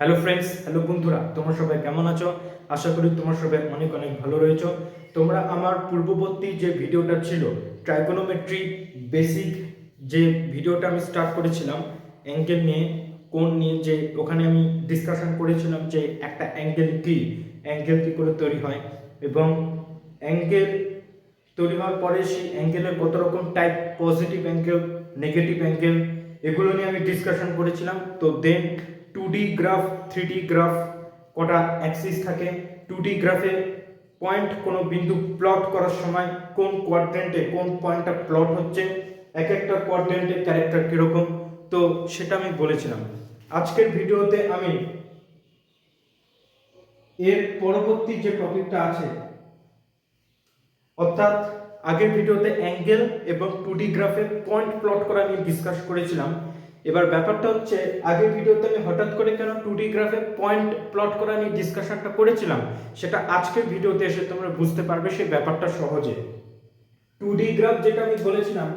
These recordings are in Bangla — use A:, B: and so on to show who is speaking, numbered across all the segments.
A: হ্যালো ফ্রেন্ডস হ্যালো বন্ধুরা, তোমরা সবাই কেমন আছো? আশা করি তোমরা সবাই অনেক অনেক ভালো রয়েছো। তোমরা আমার পূর্ববর্তী যে ভিডিওটা ছিল ট্রাইকোনোমেট্রি বেসিক যে ভিডিওটা আমি স্টার্ট করেছিলাম অ্যাঙ্গেল নিয়ে কোন নিয়ে যে ওখানে আমি ডিসকাশন করেছিলাম যে একটা অ্যাঙ্গেল কি অ্যাঙ্গেল কি করে তৈরি হয় এবং অ্যাঙ্গেল তৈরি হওয়ার পরে সেই অ্যাঙ্গেলের কত রকম type positive angle negative angle এগুলো নিয়ে আমি ডিসকাশন করেছিলাম। তো then two D graph three D graph কটা অ্যাক্সিস থাকে। টু ডি গ্রাফে পয়েন্ট কোনো বিন্দু প্লট করার সময় কোন কোয়াড্রেন্টে কোন পয়েন্টটা প্লট হচ্ছে, এক একটা কোয়াড্রেন্টের ক্যারেক্টার কীরকম, তো সেটা আমি বলেছিলাম। আজকের ভিডিওতে আমি এর পরবর্তী যে টপিকটা আছে, অর্থাৎ আগের ভিডিওতে অ্যাঙ্গেল এবং টু ডি গ্রাফে পয়েন্ট প্লট করা আমি ডিসকাস করেছিলাম এবার ব্যাপারটা হচ্ছে, আগের ভিডিওতে আমি হঠাৎ করে কেন টু ডি গ্রাফে পয়েন্ট প্লট করা নিয়ে ডিসকাশনটা করেছিলাম, সেটা আজকের ভিডিওতে এসে তোমরা বুঝতে পারবে সেই ব্যাপারটা সহজে। টু ডি গ্রাফ যেটা আমি বলেছিলাম,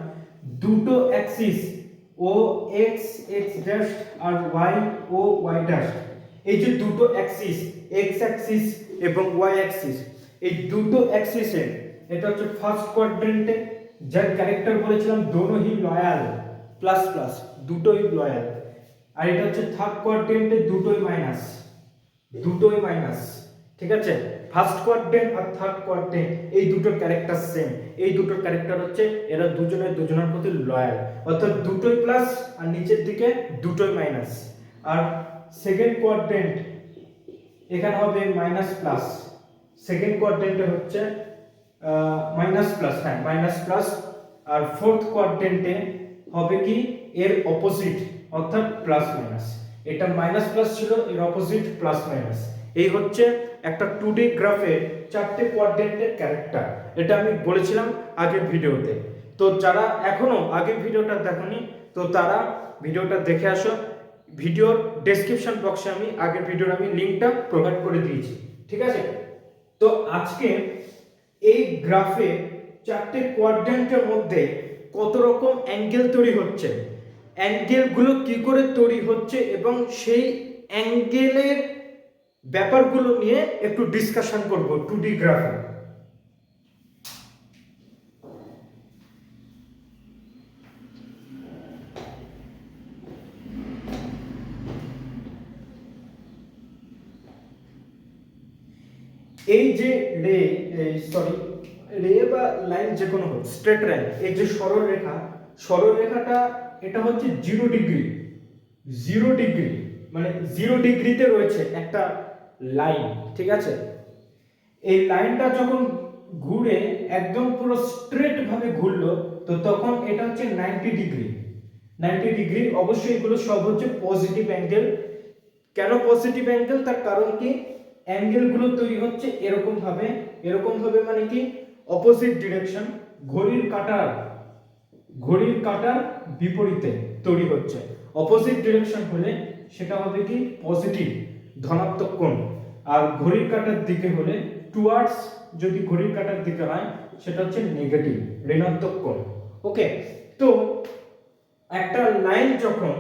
A: দুটো অ্যাক্সিস ও এক্স এক্স ড্যাশ আর ওয়াই ও ওয়াই ড্যাশ এই যে দুটো অ্যাক্সিস এক্স অ্যাক্সিস এবং ওয়াই অ্যাক্সিস এই দুটো অ্যাক্সিসের এটা হচ্ছে ফার্স্ট কোয়াড্রেন্টে যার ক্যারেক্টার বলেছিলাম দোনো হি লয়াল প্লাস প্লাস দুটোই লয়াল আর এটা হচ্ছে থার্ড কোয়াড্রেন্টে দুটোই মাইনাস দুটোই মাইনাস ঠিক আছে? ফার্স্ট কোয়াড্রেন্ট আর থার্ড কোয়াড্রেন্ট এই দুটো ক্যারেক্টার সেম এই দুটো ক্যারেক্টার হচ্ছে এরা দুজনের দুজনের প্রতি লয়াল অর্থাৎ দুটোই প্লাস আর নিচের দিকে দুটোই মাইনাস আর সেকেন্ড কোয়াড্রেন্ট এখানে হবে মাইনাস প্লাস সেকেন্ড কোয়াড্রেন্টে হচ্ছে মাইনাস প্লাস হ্যাঁ মাইনাস প্লাস আর ফোর্থ কোয়াড্রেন্টে হবে কি? এর অপোজিট অর্থাৎ প্লাস মাইনাস এটা মাইনাস প্লাস ছিল, এর অপোজিট প্লাস মাইনাস এই হচ্ছে একটা টু ডি গ্রাফের চারটে কোয়াড্রেন্টের ক্যারেক্টার এটা আমি বলেছিলাম আগের ভিডিওতে। তো যারা এখনও আগের ভিডিওটা দেখনি, তো তারা ভিডিওটা দেখে আসো। ভিডিওর ডেসক্রিপশন বক্সে আমি আগের ভিডিওর আমি লিঙ্কটা প্রোভাইড করে দিয়েছি। ঠিক আছে? তো আজকে এই গ্রাফে চারটে কোয়াড্রেন্টের মধ্যে কত রকম অ্যাঙ্গেল তৈরি হচ্ছে? অ্যাঙ্গেলগুলো কি করে তৈরি হচ্ছে এবং সেই অ্যাঙ্গেলের ব্যাপারগুলো নিয়ে একটু ডিসকাশন করব টু ডি গ্রাফে এই যে রে সরি রে বা লাইন যে কোনো হোক স্ট্রেট লাইন এই যে সরল রেখা, সরল রেখাটা, এটা হচ্ছে জিরো ডিগ্রি জিরো ডিগ্রি মানে জিরো ডিগ্রিতে রয়েছে একটা লাইন ঠিক আছে? এই লাইনটা যখন ঘুরে একদম পুরো স্ট্রেট ভাবে ঘুরলো, তো তখন এটা হচ্ছে নাইনটি ডিগ্রি নাইনটি ডিগ্রি অবশ্যই এগুলো সব হচ্ছে পজিটিভ অ্যাঙ্গেল কেন পজিটিভ অ্যাঙ্গেল তার কারণ কি? অ্যাঙ্গেলগুলো তৈরি হচ্ছে এরকম ভাবে এরকম ভাবে মানে কি? অপোজিট ডিরেকশন ঘড়ির কাঁটার ঘড়ির কাঁটার বিপরীতে তৈরি হচ্ছে। অপোজিট ডিরেকশন হলে সেটা হবে কি? পজিটিভ ধনাত্মক কোণ। আর ঘড়ির কাঁটার দিকে হলে টুয়ার্ডস যদি ঘড়ির কাটার দিকে হয়, সেটা হচ্ছে নেগেটিভ ঋণাত্মক কোণ। ওকে তো একটা লাইন যখন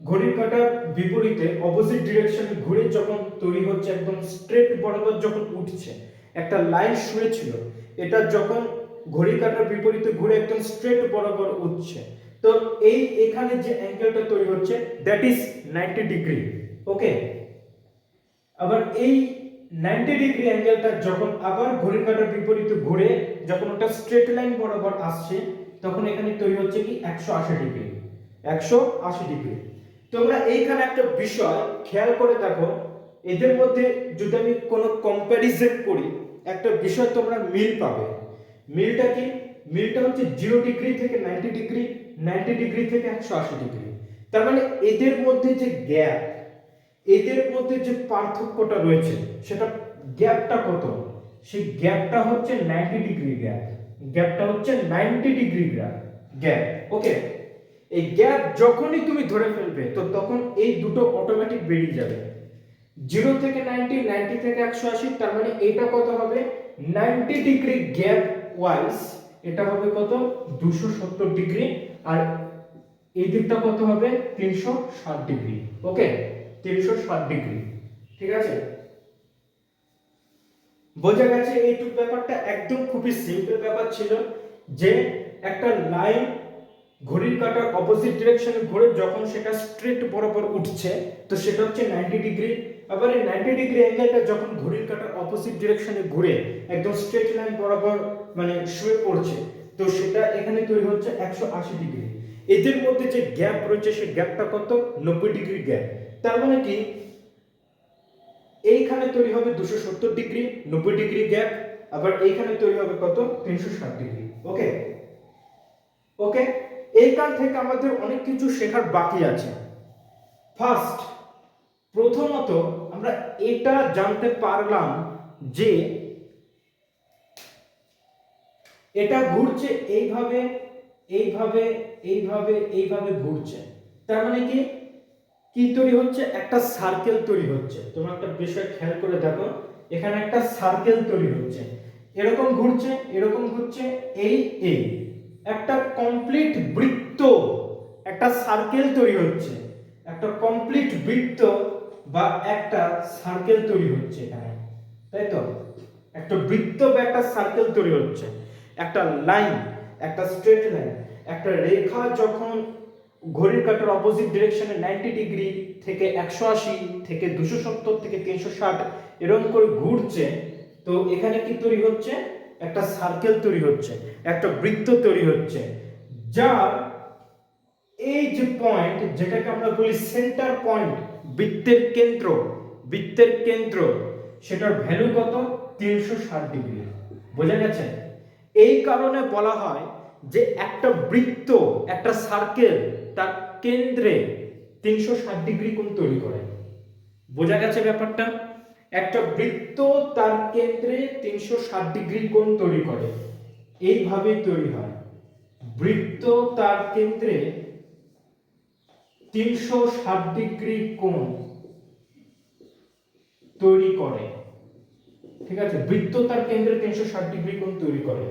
A: ঘড়ির কাটার বিপরীতে অপোজিট ডিরেকশনে ঘুরে যখন তৈরি হচ্ছে, একদম স্ট্রেট বরাবর যখন উঠছে, একটা লাইন শুয়েছিল এটা যখন ঘড়ির কাঁটার বিপরীতে ঘুরে একদম স্ট্রেট বরাবর উঠছে। তো এই এখানে যে অ্যাঙ্গেলটা তৈরি হচ্ছে দ্যাট ইজ 90 ডিগ্রি ওকে আবার এই 90 ডিগ্রি অ্যাঙ্গেলটা যখন আবার ঘড়ির কাঁটার বিপরীতে ঘুরে যখন ওটা স্ট্রেট লাইন বরাবর আসছে, তখন এখানে তৈরি হচ্ছে কি? 180 ডিগ্রি 180 ডিগ্রি তোমরা এইখানে একটা বিষয় খেয়াল করে দেখো, এদের মধ্যে যদি আমি কোনো কম্প্যারিজন করি একটা বিষয় তোমরা মিল পাবে। মিলটা কি? মিলটা হচ্ছে জিরো ডিগ্রি থেকে নাইনটি ডিগ্রি নাইনটি ডিগ্রি থেকে একশো আশি ডিগ্রি। তার মানে এদের মধ্যে যে গ্যাপ, এদের মধ্যে যে পার্থক্যটা রয়েছে, সেটা গ্যাপটা কত? সেই গ্যাপটা হচ্ছে নাইনটি ডিগ্রি গ্যাপ। গ্যাপটা হচ্ছে ninety degree gap. Gap, okay? এই গ্যাপ যখনই তুমি ধরে ফেলবে, তো তখন এই দুটো অটোমেটিক বেরিয়ে যাবে। জিরো থেকে নাইনটি নাইনটি থেকে একশো আশি, তার মানে এটা কত হবে? নাইনটি ডিগ্রি গ্যাপ ওয়াইজ এটা হবে কত? দুশো সত্তর ডিগ্রি। আর এই দিকটা কত হবে? তিনশো ষাট ডিগ্রি। ওকে? তিনশো ষাট ডিগ্রি। ঠিক আছে? বোঝা গেছে এইটুক ব্যাপারটা একদম খুবই সিম্পল ব্যাপার ছিল যে একটা লাইন ঘড়ির কাঁটার অপোজিট ডিরেকশনে ঘুরে যখন সেটা স্ট্রেট বরাবর উঠছে, তো সেটা হচ্ছে নাইনটি ডিগ্রি আবার এই নাইনটি ডিগ্রি অ্যাঙ্গেলটা যখন ঘড়ির কাঁটার অপোজিট ডিরেকশনে ঘুরে একদম স্ট্রেট লাইন বরাবর মানে শুয়ে পড়ছে, তো সেটা এখানে তৈরি হচ্ছে একশো আশি ডিগ্রি এদের মধ্যে যে গ্যাপ রয়েছে সেই গ্যাপটা কত? নব্বই ডিগ্রি গ্যাপ তার মানে কি? এইখানে তৈরি হবে দুশো সত্তর ডিগ্রি নব্বই ডিগ্রি গ্যাপ আবার এইখানে তৈরি হবে কত? তিনশো ষাট ডিগ্রি ওকে ওকে এইখান থেকে আমাদের অনেক কিছু শেখার বাকি আছে। ফার্স্ট প্রথমত আমরা এটা জানতে পারলাম যে এটা ঘুরছে এইভাবে এইভাবে এইভাবে এইভাবে ঘুরছে। তার মানে কি? কি তৈরি হচ্ছে? একটা সার্কেল তৈরি হচ্ছে। তোমরা একটা বিষয় খেয়াল করে দেখো, এখানে একটা সার্কেল তৈরি হচ্ছে। এরকম ঘুরছে এরকম ঘুরছে, এই এই। একটা কমপ্লিট বৃত্ত, একটা সার্কেল তৈরি হচ্ছে। একটা কমপ্লিট বৃত্ত বা একটা সার্কেল তৈরি হচ্ছে এখানে। তাই তো? একটা বৃত্ত বা একটা সার্কেল তৈরি হচ্ছে। একটা লাইন একটা স্ট্রেট লাইন একটা রেখা যখন ঘড়ির কাঁটার অপোজিট ডিরেকশনে নাইনটি ডিগ্রি থেকে একশো আশি থেকে দুশো সত্তর থেকে তিনশো ষাট এরকম করে ঘুরছে, তো এখানে কি তৈরি হচ্ছে? একটা সার্কেল তৈরি হচ্ছে, একটা বৃত্ত তৈরি হচ্ছে, যার এই যে পয়েন্ট যেটাকে আমরা বলি সেন্টার পয়েন্ট বৃত্তের কেন্দ্র বৃত্তের কেন্দ্র, সেটার ভ্যালু কত? তিনশো ষাট ডিগ্রি বোঝা গেছে? এই কারণে বলা হয় যে একটা বৃত্ত, একটা সার্কেল তার কেন্দ্রে তিনশো ষাট ডিগ্রি কোণ তৈরি করে। বোঝা গেছে ব্যাপারটা? একটা বৃত্ত তার কেন্দ্রে তিনশো ষাট ডিগ্রি কোণ তৈরি করে। এইভাবে তৈরি হয়। বৃত্ত তার কেন্দ্রে তিনশো ষাট ডিগ্রি কোণ তৈরি করে। ঠিক আছে? বৃত্ত তার কেন্দ্রে তিনশো ষাট ডিগ্রি কোণ তৈরি করে।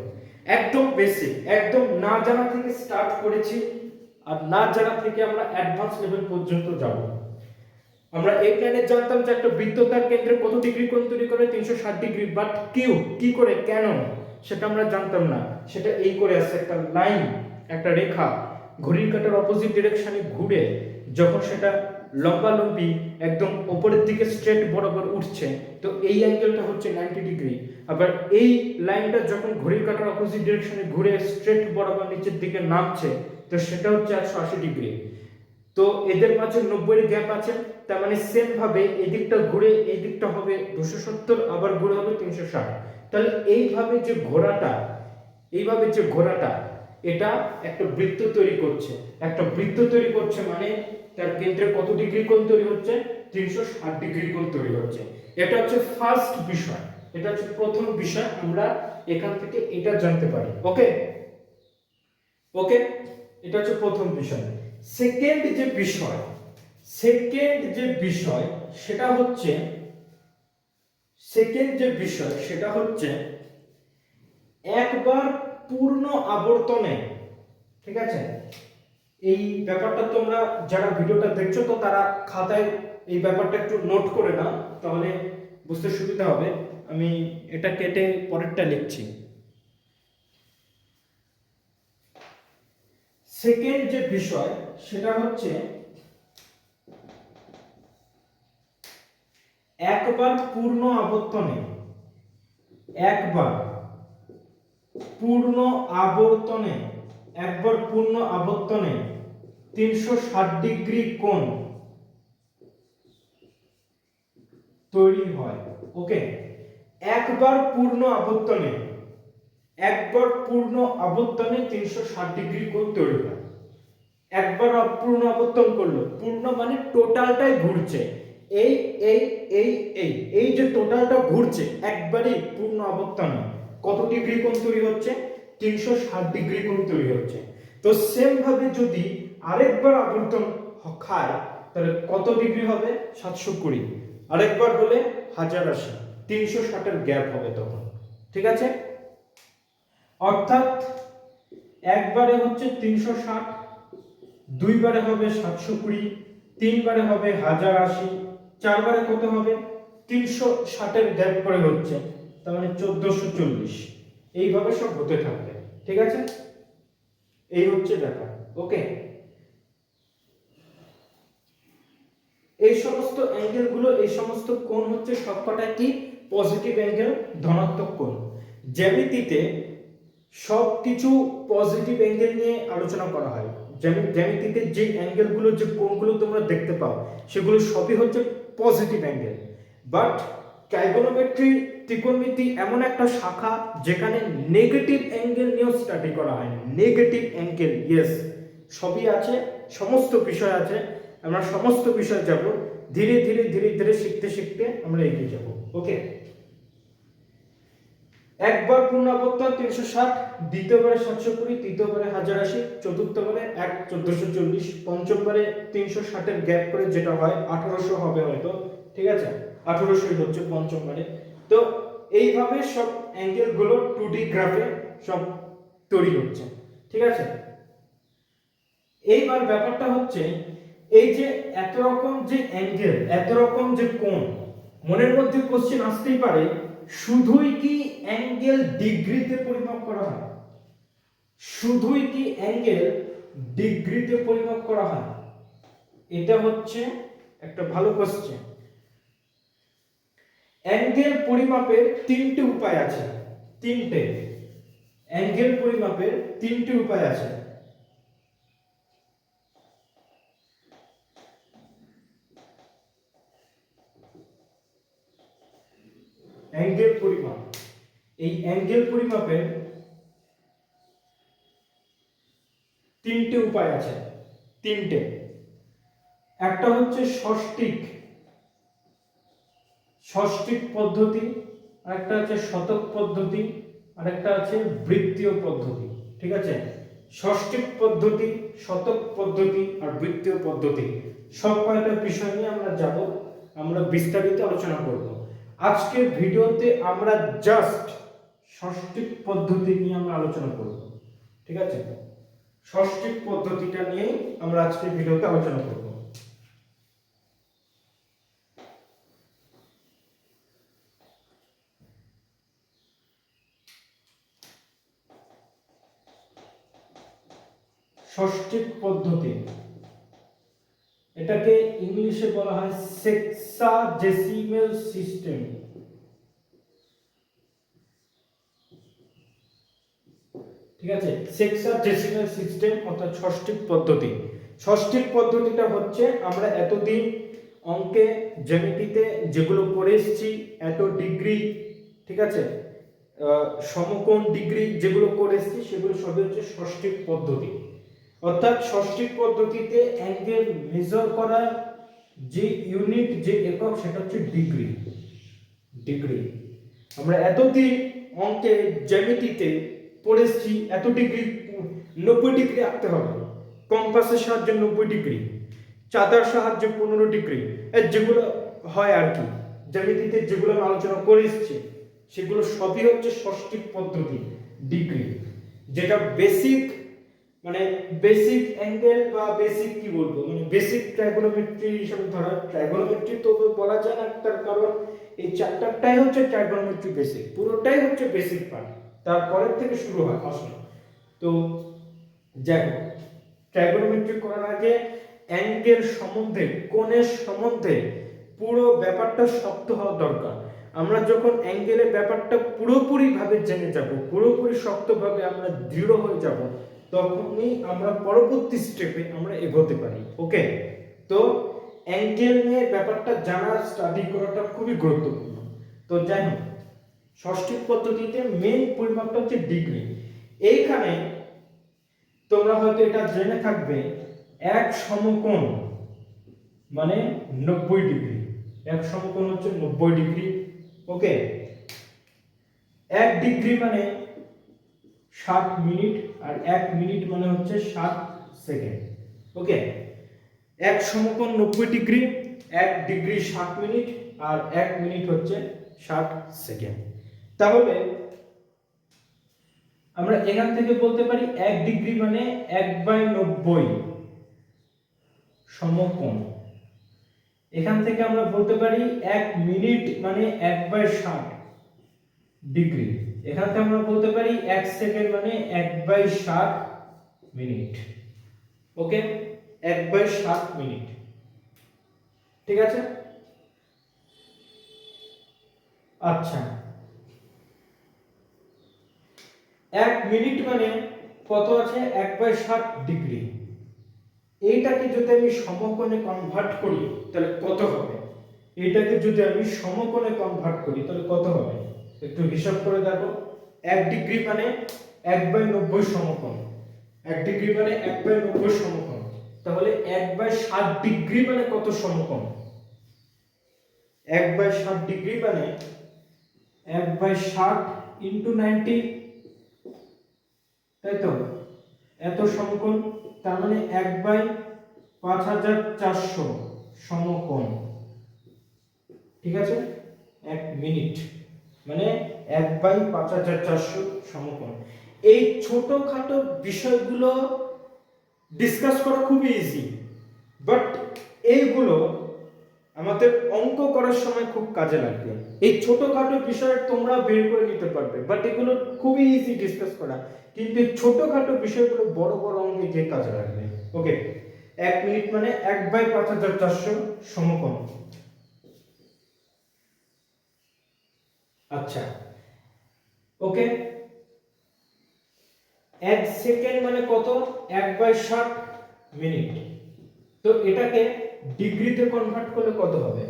A: একদম বেসিক একদম না জানা থেকে স্টার্ট করেছি আর না জানা থেকে আমরা অ্যাডভান্স লেভেল পর্যন্ত যাব। আমরা এই প্ল্যানে জানতাম যে একটা বৃত্ত তার কেন্দ্রে কত ডিগ্রি কোণ তৈরি করে তিনশো ষাট ডিগ্রি বাট কিউ কি করে, কেন? সেটা আমরা জানতাম না। সেটা এই করে আসছে একটা লাইন একটা রেখা। ঘড়ির কাঁটার অপোজিট ডিরেকশনে ঘুরে যখন সেটা লম্বা লম্বি, একদম ওপরের দিকে স্ট্রেট বরাবর উঠছে, তো এই অ্যাঙ্গেলটা হচ্ছে নাইনটি ডিগ্রি আবার এই লাইনটা যখন ঘড়ির কাঁটার অপোজিট ডিরেকশনে ঘুরে স্ট্রেট বরাবর নিচের দিকে নামছে, তো সেটা হচ্ছে একশো আশি ডিগ্রি তো এদের মাঝে নব্বই গ্যাপ আছে, তার মানে সেম ভাবে এই দিকটা ঘুরে এই দিকটা হবে দুশো সত্তর, আবার ঘুরে হবে তিনশো ষাট। তাহলে এইভাবে যে ঘোড়াটা এইভাবে যে ঘোড়াটা এটা একটা বৃত্ত তৈরি করছে। একটা বৃত্ত তৈরি করছে মানে তার কেন্দ্রে কত ডিগ্রি কোণ তৈরি হচ্ছে? তিনশো ষাট ডিগ্রি কোণ তৈরি হচ্ছে। এটা হচ্ছে ফার্স্ট বিষয়। এটা হচ্ছে প্রথম বিষয়। আমরা এখান থেকে এটা জানতে পারি। ওকে ওকে এটা হচ্ছে প্রথম বিষয়। সেকেন্ড যে বিষয় সেকেন্ড যে বিষয়, সেটা হচ্ছে সেকেন্ড যে বিষয়, সেটা হচ্ছে একবার পূর্ণ আবর্তনে, ঠিক আছে? এই ব্যাপারটা তোমরা যারা ভিডিওটা দেখছ, তো তারা খাতায় এই ব্যাপারটা একটু নোট করে নাও, তাহলে বুঝতে সুবিধা হবে। আমি এটা কেটে পরেরটা লিখছি। সেকেন্ড যে বিষয়, সেটা হচ্ছে একবার পূর্ণ আবর্তনে একবার পূর্ণ আবর্তনে একবার পূর্ণ আবর্তনে তিনশো ষাট ডিগ্রি কোণ তৈরি হয়। ওকে একবার পূর্ণ আবর্তনে একবার পূর্ণ আবর্তনে তিনশো ষাট ডিগ্রি কোণ তৈরি হয়। একবার অপূর্ণ আবর্তন করল। পূর্ণ মানে টোটালটাই ঘুরছে। এই এই এই এই এই যে টোটালটা ঘুরছে, একবারই পূর্ণ আবর্তনে কত ডিগ্রি কোণ তৈরি হচ্ছে? তিনশো ষাট ডিগ্রি কোণ তৈরি হচ্ছে। তো সেম ভাবে যদি আরেকবার আবর্তন খায় তাহলে কত ডিগ্রি হবে? সাতশো কুড়ি। আরেকবার হলে হাজার আশি। তিনশো ষাটের গ্যাপ হবে তখন। ঠিক আছে? অর্থাৎ একবারে হচ্ছে তিনশো ষাট, দুইবারে হবে সাতশো কুড়ি, তিনবারে হবে হাজার আশি, চারবারে কত হবে? তিনশো ষাটের গ্যাপ করে হচ্ছে, তার মানে চোদ্দশো চল্লিশ। এইভাবে সব হতে থাকবে, ঠিক আছে? এই হচ্ছে ব্যাপার, ওকে? এই সমস্ত অ্যাঙ্গেলগুলো, এই সমস্ত কোণ হচ্ছে সবকটা কি? পজিটিভ অ্যাঙ্গেল ধনাত্মক কোণ। জ্যামিতিতে সব কিছু পজিটিভ অ্যাঙ্গেল নিয়ে আলোচনা করা হয়। জ্যামি- জ্যামিতিতে যে অ্যাঙ্গেলগুলো যে কোণগুলো তোমরা দেখতে পাও, সেগুলো সবই হচ্ছে পজিটিভ অ্যাঙ্গেল বাট ট্রাইগোনোমেট্রি ত্রিকোণমিতি এমন একটা শাখা যেখানে নেগেটিভ অ্যাঙ্গেল নিয়েও স্টাডি করা হয়। নেগেটিভ অ্যাঙ্গেল ইয়েস সবই আছে, সমস্ত বিষয় আছে। আমরা সমস্ত বিষয় যাব। ধীরে ধীরে ধীরে ধীরে শিখতে শিখতে আমরা এগিয়ে যাব। ওকে একবার পুনরাবর্তন তিনশো ষাট, দ্বিতীয়বারে সাতশো কুড়ি, তৃতীয়বারে হাজার আশি, চতুর্থবারে এক, চোদ্দশো চল্লিশ, পঞ্চমবারে তিনশো ষাটের গ্যাপ করে যেটা হয় আঠারোশো হবে হয়তো, ঠিক আছে? আঠারোশোই হচ্ছে পঞ্চমবারে। তো এইভাবে সব অ্যাঙ্গেলগুলো টু ডি গ্রাফে সব তৈরি হচ্ছে, ঠিক আছে? এইবার ব্যাপারটা হচ্ছে, এই যে এত রকম যে অ্যাঙ্গেল, এত রকম যে কোণ, মনের মধ্যে কোশ্চেন আসতেই পারে শুধুই কি অ্যাঙ্গেল ডিগ্রিতে পরিমাপ করা হয়? শুধুই কি অ্যাঙ্গেল ডিগ্রিতে পরিমাপ করা হয়? এটা হচ্ছে একটা ভালো কোশ্চেন অ্যাঙ্গেল পরিমাপের তিনটে উপায় আছে। তিনটে। অ্যাঙ্গেল পরিমাপের তিনটে উপায় আছে। অ্যাঙ্গেল পরিমাপ। এই অ্যাঙ্গেল পরিমাপের তিনটে উপায় আছে। তিনটে। একটা হচ্ছে ষষ্ঠিক ষষ্ঠিক পদ্ধতি, আরেকটা আছে শতক পদ্ধতি, আরেকটা আছে বৃত্তীয় পদ্ধতি। ঠিক আছে? ষষ্ঠিক পদ্ধতি, শতক পদ্ধতি আর বৃত্তীয় পদ্ধতি। সব কয়টা বিষয় নিয়ে আমরা যাব, আমরা বিস্তারিত আলোচনা করব। আজকের ভিডিওতে আমরা জাস্ট ষষ্ঠিক পদ্ধতি নিয়ে আমরা আলোচনা করব, ঠিক আছে? ষষ্ঠিক পদ্ধতিটা নিয়েই আমরা আজকের ভিডিওতে আলোচনা করব। ষষ্ঠিক পদ্ধতি, এটাকে ইংলিশে বলা হয় সেক্সাডেসিমেল সিস্টেম ঠিক আছে সেক্সাডেসিমেল সিস্টেম অর্থাৎ ষষ্ঠিক পদ্ধতি ষষ্ঠিক পদ্ধতিটা হচ্ছে আমরা এতদিন অঙ্কে জ্যামিতিতে যেগুলো করে এসেছি, এত ডিগ্রি ঠিক আছে? সমকোণ ডিগ্রি যেগুলো করে এসেছি, সেগুলো সবই হচ্ছে ষষ্ঠিক পদ্ধতি। অর্থাৎ ষষ্ঠিক পদ্ধতিতে অ্যাঙ্গেল মেজার করার যে ইউনিট যে একক, সেটা হচ্ছে ডিগ্রি ডিগ্রি আমরা এতদিন অঙ্কে, জ্যামিতিতে পড়েছি, এত ডিগ্রি নব্বই ডিগ্রি আঁকতে হবে। কম্পাসের সাহায্যে নব্বই ডিগ্রি চাঁদার সাহায্যে পনেরো ডিগ্রি যেগুলো হয় আর কি, জ্যামিতিতে যেগুলো আলোচনা করে এসেছি, সেগুলো সবই হচ্ছে ষষ্ঠিক পদ্ধতি ডিগ্রি যেটা বেসিক মানে বেসিক অ্যাঙ্গেল বা বেসিক কি বলব? মানে বেসিক ট্রাইগোনোমেট্রি হিসেবে ধরা ট্রাইগোনোমেট্রি তো বলা যায় না তার কারণ, এই চ্যাপ্টারটাই হচ্ছে ট্রাইগোনোমেট্রি বেসিক পুরোটাই হচ্ছে বেসিক পার্ট তারপরের থেকে শুরু হয় আসলে। তো হোক ট্রাইগোনোমেট্রি করার আগে অ্যাঙ্গেল সম্বন্ধে, কোণের সম্বন্ধে পুরো ব্যাপারটা শক্ত হওয়া দরকার। আমরা যখন অ্যাঙ্গেলের ব্যাপারটা পুরোপুরি ভাবে জেনে যাব, পুরোপুরি শক্তভাবে আমরা দৃঢ় হয়ে যাব তখনই আমরা পরবর্তী স্টেপে আমরা এগোতে পারি ওকে তো অ্যাঙ্গেল নিয়ে ব্যাপারটা জানা স্টাডি করাটা খুবই গুরুত্বপূর্ণ। তো যাই হোক ষষ্ঠিক পদ্ধতিতে মেন পরিমাপটা হচ্ছে ডিগ্রি এইখানে তোমরা হয়তো এটা জেনে থাকবে, এক সমকোণ মানে নব্বই ডিগ্রি এক সমকোণ হচ্ছে নব্বই ডিগ্রি ওকে এক ডিগ্রি মানে ষাট মিনিট আর এক মিনিট মানে হচ্ছে ষাট সেকেন্ড। ওকে? এক সমকোণ নব্বই ডিগ্রি, এক ডিগ্রি ষাট মিনিট আর এক মিনিট হচ্ছে ষাট সেকেন্ড। তাহলে আমরা এখান থেকে বলতে পারি এক ডিগ্রি মানে এক বাই নব্বই সমকোণ। এখান থেকে আমরা বলতে পারি এক মিনিট মানে এক বাই ষাট ডিগ্রি। এখান থেকে আমরা বলতে পারি এক সেকেন্ড মানে এক বাই ষাট মিনিট ওকে এক বাই ষাট মিনিট ঠিক আছে? আচ্ছা। এক মিনিট মানে কত আছে? এক বাই ষাট ডিগ্রি এইটাকে যদি আমি সমকোণে কনভার্ট করি, তাহলে কত হবে? এটাকে যদি আমি সমকোণে কনভার্ট করি, তাহলে কত হবে? একটু হিসাব করে দেখো। এক ডিগ্রি মানে এক বাই নব্বই সমকোণ। এক ডিগ্রি মানে এক বাই নব্বই সমকোণ। তাহলে এক বাই ষাট ডিগ্রি মানে কত সমকোণ? এক বাই ষাট ডিগ্রি মানে এক বাই ষাট ইন্টু নাইনটি। তাই তো? এত সমকোণ, তার মানে এক বাই পাঁচ হাজার চারশো সমকোণ। ঠিক আছে? এক মিনিট। মানে এক বাই পাঁচ হাজার চারশো সমকোণ। এই ছোটখাটো বিষয়গুলো ডিসকাস করা খুবই ইজি বাট এইগুলো আমাদের অঙ্ক করার সময় খুব কাজে লাগবে। এই ছোটখাটো বিষয় তোমরা বের করে নিতে পারবে বাট এগুলো খুবই ইজি ডিসকাস করা। কিন্তু ছোটখাটো বিষয়গুলো বড় বড় অঙ্কে গিয়ে কাজে লাগবে। ওকে এক মিনিট মানে এক বাই পাঁচ হাজার চারশো সমকোণ। আচ্ছা। ওকে এক সেকেন্ড মানে কত? এক বাই ষাট মিনিট তো এটাকে ডিগ্রিতে কনভার্ট করলে কত হবে?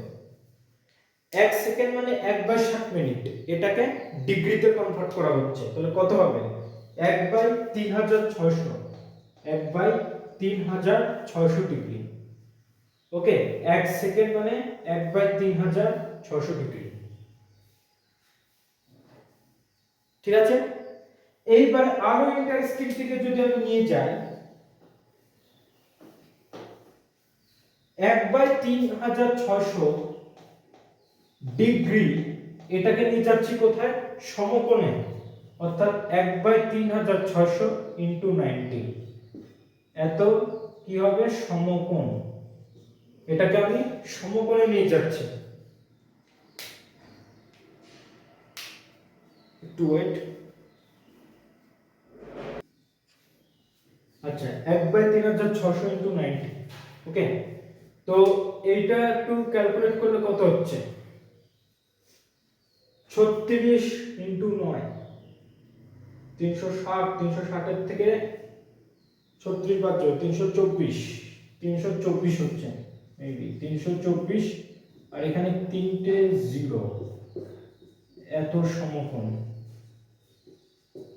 A: এক সেকেন্ড মানে এক বাই ষাট মিনিট এটাকে ডিগ্রিতে কনভার্ট করা হচ্ছে। তাহলে কত হবে? এক বাই তিন হাজার ছয়শো। এক বাই তিন হাজার ছয়শো ডিগ্রি ওকে এক সেকেন্ড মানে এক বাই তিন হাজার ছয়শো ডিগ্রি ঠিক আছে? এইবার আরও ইন্টারেস্টিং দিকে যদি আমি নিয়ে যাই, এক বাই তিন হাজার ছয়শো ডিগ্রি, এটাকে নিয়ে যাচ্ছি কোথায়? সমকোণে, অর্থাৎ এক বাই তিন হাজার ছয়শো ইন্টু নাইনটি এত কি হবে? সমকোণ। এটাকে আমি সমকোণে নিয়ে যাচ্ছি। একটু ওয়েট আচ্ছা এক বাই তিন হাজার ছশো ইন্টু নাইনটি ওকে তো এইটা একটু ক্যালকুলেট করলে কত হচ্ছে? ছত্রিশ ইন্টু নয়, তিনশো ষাট, তিনশো ষাটের থেকে ছত্রিশ বাদ তিনশো চব্বিশ তিনশো চব্বিশ হচ্ছে মেবি তিনশো চব্বিশ, আর এখানে তিনটে জিরো এত সমকোণ।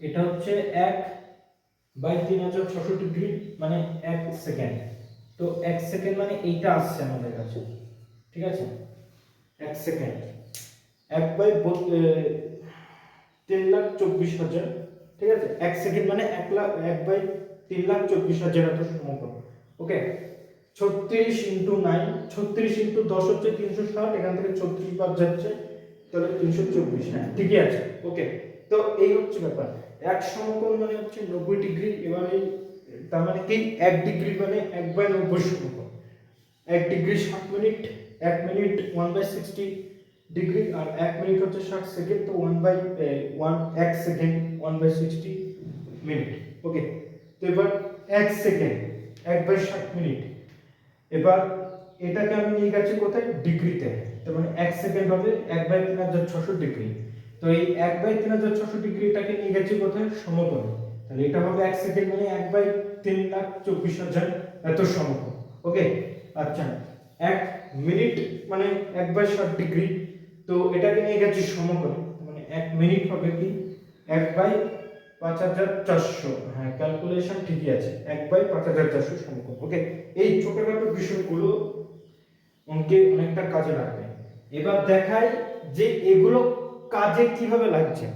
A: এটা হচ্ছে এক বাই তিন হাজার ছশো ডিগ্রি মানে এক সেকেন্ড। তো এক সেকেন্ড মানে এইটা আসছে আমাদের কাছে, ঠিক আছে? এক সেকেন্ড। এক বাই তিন লাখ চব্বিশ হাজার, ঠিক আছে? এক সেকেন্ড মানে এক লাখ, এক বাই তিন লাখ চব্বিশ হাজার এত সমকোণ, ওকে? ছত্রিশ ইন্টু নাইন, ছত্রিশ ইন্টু দশ হচ্ছে তিনশো ষাট, এখান থেকে ছত্রিশ বাদ যাচ্ছে, তাহলে তিনশো চব্বিশ হ্যাঁ ঠিকই আছে, ওকে? তো এই হচ্ছে ব্যাপার। এক সমকোণ মানে হচ্ছে নব্বই ডিগ্রি, এবার তার মানে কি? এক ডিগ্রি মানে এক বাই নব্বই সমকোণ। এক ডিগ্রি ষাট মিনিট, এক minute one by sixty degree, আর এক মিনিট হচ্ছে ষাট সেকেন্ড, তো ওয়ান বাই ওয়ান এক second one by sixty minute. Okay তো এবার এক সেকেন্ড, এক বাই ষাট মিনিট। এবার এটাকে আমি নিয়ে গেছি কোথায়? ডিগ্রিতে। তার মানে এক সেকেন্ড হবে, এক বাই তিন হাজার ছশো ডিগ্রি। তো এই এক বাই তিন হাজার ছশো ডিগ্রিটাকে নিয়ে গেছি কোথায় সমকোণে। তাহলে এটা হবে এক সেকেন্ড মানে এক বাই তিন লাখ চব্বিশ হাজার এত সমকোণ। ওকে? আচ্ছা। এক মিনিট মানে এক বাই ষাট ডিগ্রি। তো এটাকে নিয়ে গেছি সমকোণে। মানে এক মিনিট হবে কি? এক বাই পাঁচ হাজার চারশো। হ্যাঁ ক্যালকুলেশন ঠিকই আছে। এক বাই পাঁচ হাজার চারশো সমকোণ। ওকে? এই ছোটখাটো বিষয়গুলো অঙ্কে অনেকটা কাজে লাগবে। এবার দেখাই যে এগুলো কাজে কীভাবে লাগছে?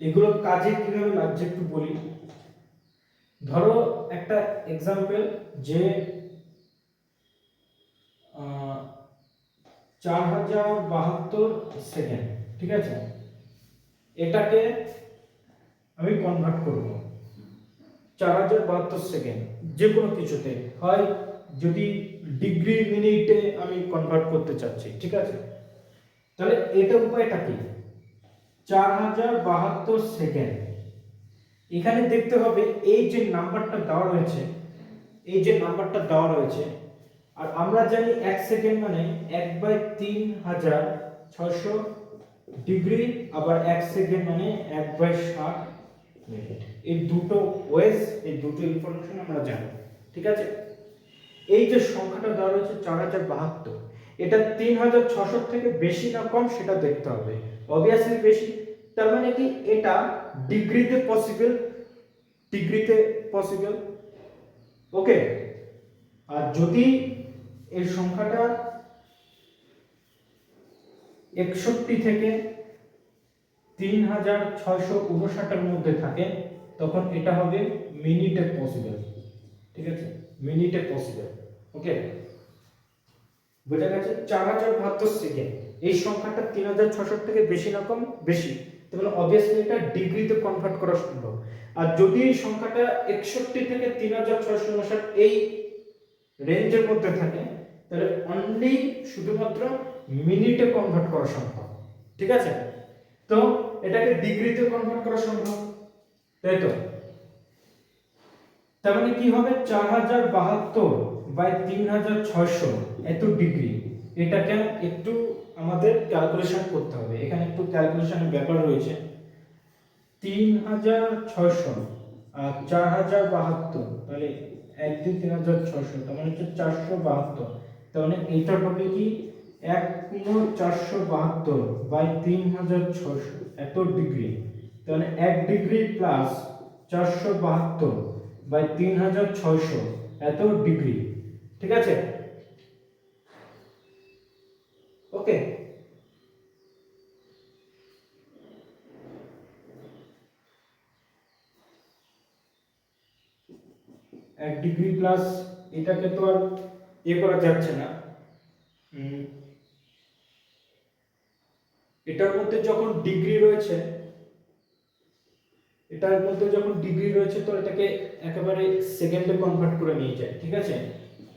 A: এগুলো কাজে কীভাবে লাগছে একটু বলি। ধরো একটা এক্সাম্পল যে চার হাজার বাহাত্তর সেকেন্ড ঠিক আছে? এটাকে আমি কনভার্ট করব। চার হাজার বাহাত্তর সেকেন্ড যে কোনো কিছুতে। হয় যদি ডিগ্রি মিনিটে আমি কনভার্ট করতে চাচ্ছি, ঠিক আছে? তাহলে এটা উপায়টা কি? চার হাজার বাহাত্তর সেকেন্ড। এখানে দেখতে হবে এই যে নাম্বারটা দেওয়া রয়েছে, এই যে নাম্বারটা দেওয়া রয়েছে, আর আমরা জানি এক সেকেন্ড মানে এক বাই তিন হাজার ছয়শো ডিগ্রি, আবার এক সেকেন্ড মানে এক বাই ষাট মিনিট। এই দুটো ওয়েস এই দুটো ইনফরমেশন আমরা জানি, ঠিক আছে? এই যে সংখ্যাটা দেওয়া রয়েছে চার হাজার বাহাত্তর, এটা তিন হাজার ছশোর থেকে বেশি না কম, সেটা দেখতে হবে। অবভিয়াসলি বেশি। তার মানে কি? এটা ডিগ্রিতে পসিবল ডিগ্রিতে পসিবল ওকে আর যদি এই সংখ্যাটা একষট্টি থেকে তিন হাজার ছয়শো উনষাটের মধ্যে থাকে, তখন এটা হবে মিনিটে পসিবল ঠিক আছে? মিনিটে পসিবল ওকে বোঝা গেছে? চার হাজার বাহাত্তর সেকেন্ড এই সংখ্যাটা তিন হাজার ছশো থেকে বেশি না কম, বেশি। তাহলে অবভিয়াসলি এটা ডিগ্রিতে কনভার্ট করা সম্ভব। আর যদি এই সংখ্যাটা একষট্টি থেকে তিন হাজার ছয়শো উনষাট এই রেঞ্জের মধ্যে থাকে, তাহলে অনলি শুধুমাত্র মিনিটে কনভার্ট করা সম্ভব। ঠিক আছে? তো এটাকে ডিগ্রিতে কনভার্ট করা সম্ভব। তাই তো? তার মানে কি হবে? চার হাজার বাহাত্তর বাই তিন হাজার ছয়শো, এত ডিগ্রি এটাকে একটু আমাদের ক্যালকুলেশন করতে হবে। এখানে একটু ক্যালকুলেশনের ব্যাপার রয়েছে। তিন হাজার ছয়শো আর চার হাজার বাহাত্তর, তাহলে একদিন তিন হাজার ছয়শো, তার মানে হচ্ছে চারশো বাহাত্তর। তার মানে এটা হবে কি? এক পূর্ণ চারশো বাহাত্তর বাই তিন হাজার ছয়শো, এত ডিগ্রি তার মানে এক ডিগ্রি প্লাস চারশো বাহাত্তর বাই তিন হাজার ছয়শো, এত ডিগ্রি ঠিক আছে ওকে এক ডিগ্রি প্লাস এটাকে তো আর ইয়ে করা যাচ্ছে না। এটার মধ্যে যখন ডিগ্রি রয়েছে, এটার মধ্যে যখন ডিগ্রি রয়েছে, তো এটাকে একেবারে সেকেন্ডে কনভার্ট করে নিয়ে যায়, ঠিক আছে?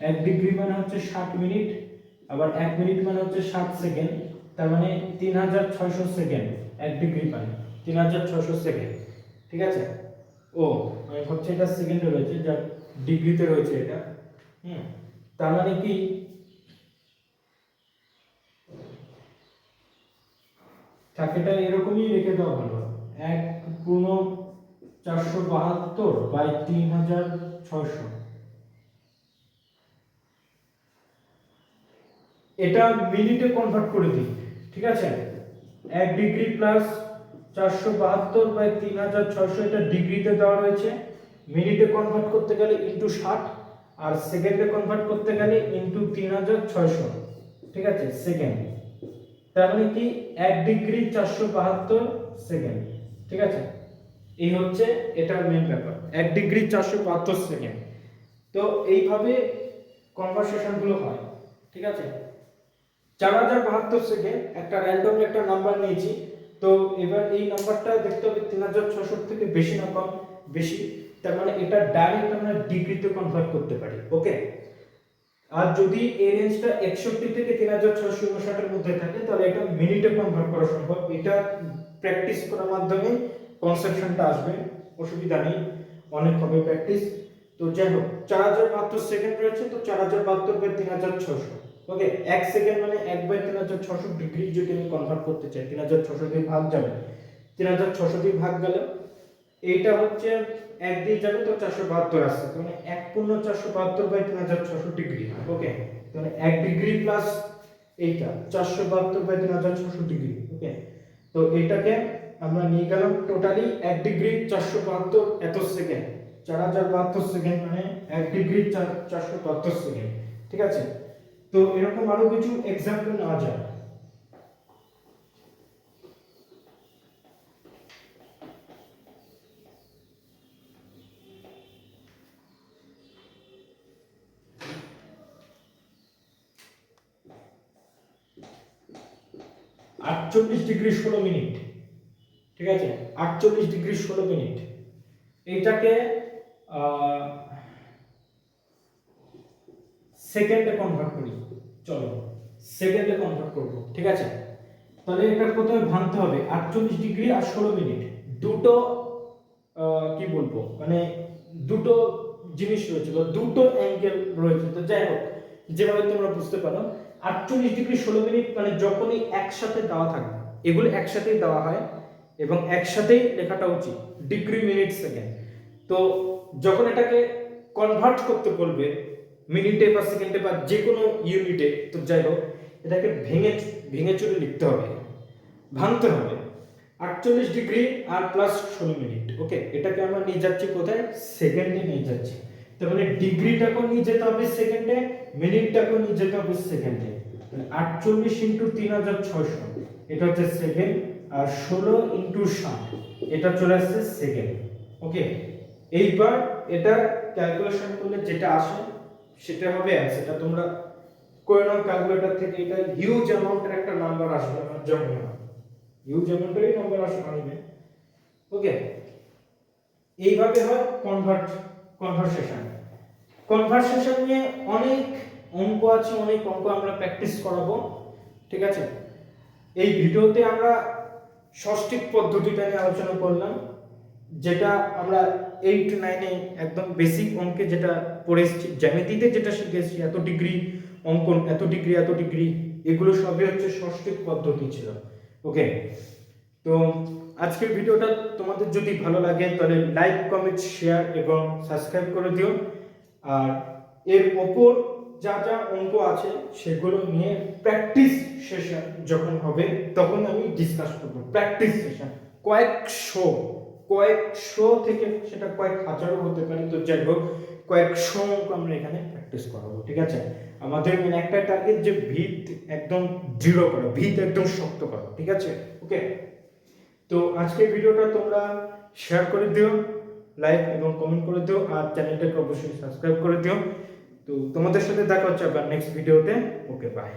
A: এক ডিগ্রি মানে হচ্ছে ষাট মিনিট, আবার এক মিনিট মানে হচ্ছে ষাট সেকেন্ড তার মানে তিন হাজার ছয়শো সেকেন্ড এক ডিগ্রি মানে তিন হাজার ছয়শো সেকেন্ড ঠিক আছে? ও আমি ভাবছি এটা সেকেন্ডে রয়েছে যা ডিগ্রিতে রয়েছে এটা। হুম, তার মানে কি? চাকরিটা এরকমই রেখে দেওয়া ভালো। এক পূর্ণ চারশো বাহাত্তর বাই তিন হাজার ছয়শো। এটা মিনিটে কনভার্ট করে দিই ঠিক আছে? এক ডিগ্রি প্লাস চারশো বাহাত্তর বাই তিন হাজার ছয়শো এটা ডিগ্রিতে দেওয়া রয়েছে। মিনিটে কনভার্ট করতে গেলে ইন্টু ষাট আর সেকেন্ডে কনভার্ট করতে গেলে ইন্টু তিন হাজার ছয়শো। ঠিক আছে? সেকেন্ড তার মানে কি? এক ডিগ্রি চারশো বাহাত্তর সেকেন্ড ঠিক আছে? এই হচ্ছে এটার মেন ব্যাপার। এক ডিগ্রি চারশো বাহাত্তর সেকেন্ড তো এইভাবে কনভারসেশনগুলো হয়। ঠিক আছে? চার হাজার বাহাত্তর সেকেন্ড একটা র্যান্ডম একটা নাম্বার নিয়েছি। তো এবার এই নাম্বারটা দেখতে হবে তিন হাজার ছশো থেকে বেশি না কম। বেশি। তার মানে এটা ডাইরেক্ট আমরা ডিগ্রিতে কনভার্ট করতে পারি ওকে আর যদি এই রেঞ্জটা একষট্টি থেকে তিন হাজার ছশো উনষাটের মধ্যে থাকে, তাহলে এটা মিনিটে কনভার্ট করা সম্ভব। এটা প্র্যাকটিস করার মাধ্যমে কনসেপশনটা আসবে, অসুবিধা নেই, অনেক হবে প্র্যাকটিস তো যাই হোক, চার হাজার বাহাত্তর সেকেন্ড রয়েছে, তো চার হাজার বাহাত্তর বাই তিন হাজার ছশো ওকে এক সেকেন্ড মানে এক বাই তিন হাজার ছশো ডিগ্রি যদি আমি কনভার্ট করতে চাই, তিন হাজার ছশো দিয়ে ভাগ যাবে, তিন হাজার ছশো দিয়ে ভাগ গেল এইটা হচ্ছে এক দিয়ে যাবে তো চারশো বাহাত্তর আসছে মানে এক পূর্ণ চারশো বাহাত্তর বাই তিন হাজার ছশো ডিগ্রি, ওকে? মানে এক ডিগ্রি প্লাস এইটা, চারশো বাহাত্তর বাই তিন হাজার ছশো ডিগ্রি, ওকে? তো এটাকে আমরা নিয়ে গেলাম টোটালি এক ডিগ্রি চারশো বাহাত্তর এত সেকেন্ড, চার হাজার বাহাত্তর সেকেন্ড মানে এক ডিগ্রি চার, চারশো বাহাত্তর সেকেন্ড, ঠিক আছে? তো এরকম আরও কিছু এক্সাম্পল নেওয়া যায় আটচল্লিশ ডিগ্রি ষোলো মিনিট। ঠিক আছে? আটচল্লিশ ডিগ্রি ষোলো মিনিট। এইটাকে সেকেন্ডে কনভার্ট করি। চলো, সেকেন্ডে কনভার্ট করব। ঠিক আছে? তাহলে এটা প্রথমে ভাঙতে হবে। আটচল্লিশ ডিগ্রি আর ষোলো মিনিট। দুটো কি বলব? মানে দুটো জিনিস রয়েছে বা দুটো অ্যাঙ্গেল রয়েছে। তো যাই হোক, যেভাবে তোমরা বুঝতে পারো আটচল্লিশ ডিগ্রি ষোলো মিনিট মানে যখনই একসাথে দেওয়া থাকবে, এগুলো একসাথেই দেওয়া হয় এবং একসাথেই লেখাটা উচিত, ডিগ্রি মিনিট সেকেন্ড। তো যখন এটাকে কনভার্ট করতে বলবে, মিনিটে বা সেকেন্ডে বা যে কোনো ইউনিটে তো যাই হোক, এটাকে ভেঙে ভেঙে চুরে লিখতে হবে, ভাঙতে হবে। আটচল্লিশ ডিগ্রি আর প্লাস ষোলো মিনিট ওকে এটাকে আমরা নিয়ে যাচ্ছি কোথায়? সেকেন্ডে নিয়ে যাচ্ছি। তার মানে ডিগ্রিটাকেও নিয়ে যেতে হবে সেকেন্ডে, মিনিটটাকেও নিয়ে যেতে হবে সেকেন্ডে। আটচল্লিশ ইন্টু তিন হাজার ছয়শো। এটা হচ্ছে সেকেন্ড, আর ষোলো ইন্টু ষাট। এটা চলে আসছে সেকেন্ড। ওকে? এইবার এটা ক্যালকুলেশন করলে যেটা আসে, সেটা হবে সেটা তোমরা করে নাও ক্যালকুলেটর থেকে। এটা হিউজ অ্যামাউন্টের একটা নাম্বার আসবে, আমার যেমন হিউজ অ্যামাউন্টেরই নাম্বার আসবে আসবে ওকে? এইভাবে হয় কনভার্ট কনভারসেশন কনভারসেশন নিয়ে অনেক অঙ্ক আছে, অনেক অঙ্ক আমরা প্র্যাকটিস করাবো, ঠিক আছে? এই ভিডিওতে আমরা ষষ্ঠিক পদ্ধতিটা নিয়ে আলোচনা করলাম, যেটা আমরা এইট নাইনে একদম বেসিক অঙ্কে যেটা পড়ে এসেছি, জ্যামিতিতে যেটা শিখেছি, এত ডিগ্রি অঙ্কন, এত ডিগ্রি এত ডিগ্রি এগুলো সবই হচ্ছে ষষ্ঠিক পদ্ধতি ছিল ওকে তো আজকের ভিডিওটা তোমাদের যদি ভালো লাগে, তাহলে লাইক কমেন্ট শেয়ার এবং সাবস্ক্রাইব করে দিও। আর এর ওপর যা যা অঙ্ক আছে সেগুলো নিয়ে প্র্যাকটিস সেশন যখন হবে, তখন আমি ডিসকাস করব। প্র্যাকটিস সেশন কয়েকশো কয়েকশো থেকে সেটা কয়েক হাজারও হতে পারে, তো যাই হোক, কয়েকশো অঙ্ক আমরা এখানে প্র্যাকটিস করাবো, ঠিক আছে? আমাদের মেন একটা টার্গেট যে ভিত একদম দৃঢ় করা, ভিত একদম শক্ত করা, ঠিক আছে? ওকে তো আজকের ভিডিওটা তোমরা শেয়ার করে দিও। লাইক এবং কমেন্ট করে দিও আর চ্যানেলটাকে অবশ্যই সাবস্ক্রাইব করে দিও। তো তোমাদের সাথে দেখা হচ্ছে আবার নেক্সট ভিডিওতে ওকে বাই